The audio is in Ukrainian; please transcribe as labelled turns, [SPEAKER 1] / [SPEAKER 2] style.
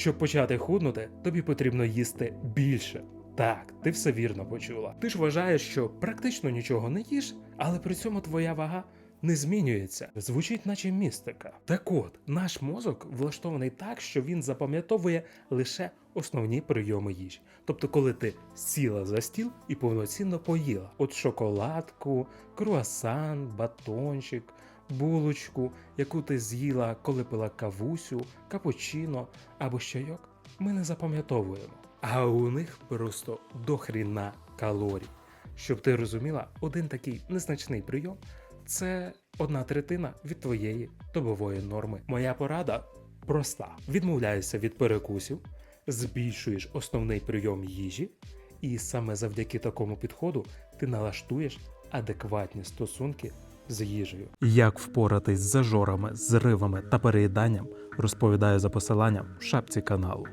[SPEAKER 1] Щоб почати худнути, тобі потрібно їсти більше. Так, ти все вірно почула. Ти ж вважаєш, що практично нічого не їш, але при цьому твоя вага не змінюється. Звучить, наче містика. Так от, наш мозок влаштований так, що він запам'ятовує лише основні прийоми їжі. Тобто, коли ти сіла за стіл і повноцінно поїла, от шоколадку, круасан, батончик, булочку, яку ти з'їла, коли пила кавусю, капучино або чайок, ми не запам'ятовуємо. А у них просто дохріна калорій. Щоб ти розуміла, один такий незначний прийом це одна третина від твоєї добової норми. Моя порада проста: відмовляєшся від перекусів, збільшуєш основний прийом їжі, і саме завдяки такому підходу ти налаштуєш адекватні стосунки з їжею. Як впоратись з зажорами, зривами та переїданням, розповідаю за посиланням в шапці каналу.